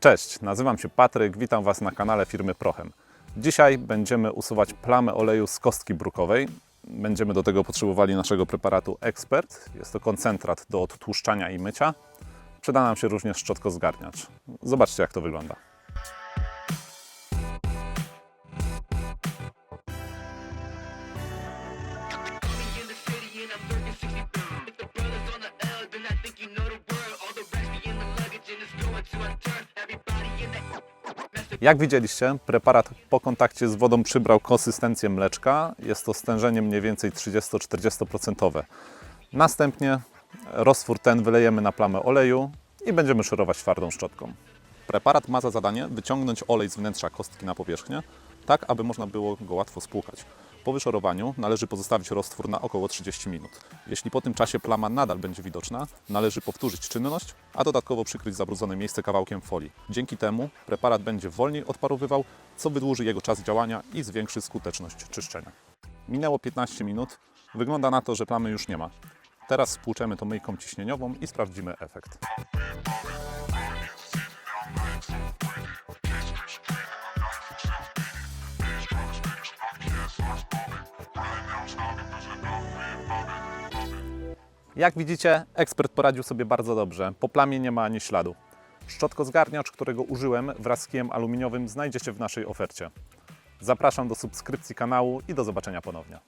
Cześć, nazywam się Patryk, witam Was na kanale firmy Prochem. Dzisiaj będziemy usuwać plamę oleju z kostki brukowej. Będziemy do tego potrzebowali naszego preparatu Expert. Jest to koncentrat do odtłuszczania i mycia. Przyda nam się również szczotkozgarniacz. Zobaczcie jak to wygląda. Jak widzieliście, preparat po kontakcie z wodą przybrał konsystencję mleczka. Jest to stężenie mniej więcej 30-40%. Następnie roztwór ten wylejemy na plamę oleju i będziemy szorować twardą szczotką. Preparat ma za zadanie wyciągnąć olej z wnętrza kostki na powierzchnię, tak aby można było go łatwo spłukać. Po wyszorowaniu należy pozostawić roztwór na około 30 minut. Jeśli po tym czasie plama nadal będzie widoczna, należy powtórzyć czynność, a dodatkowo przykryć zabrudzone miejsce kawałkiem folii. Dzięki temu preparat będzie wolniej odparowywał, co wydłuży jego czas działania i zwiększy skuteczność czyszczenia. Minęło 15 minut. Wygląda na to, że plamy już nie ma. Teraz spłuczemy to myjką ciśnieniową i sprawdzimy efekt. Jak widzicie, ekspert poradził sobie bardzo dobrze. Po plamie nie ma ani śladu. Szczotkozgarniacz, którego użyłem wraz z kijem aluminiowym znajdziecie w naszej ofercie. Zapraszam do subskrypcji kanału i do zobaczenia ponownie.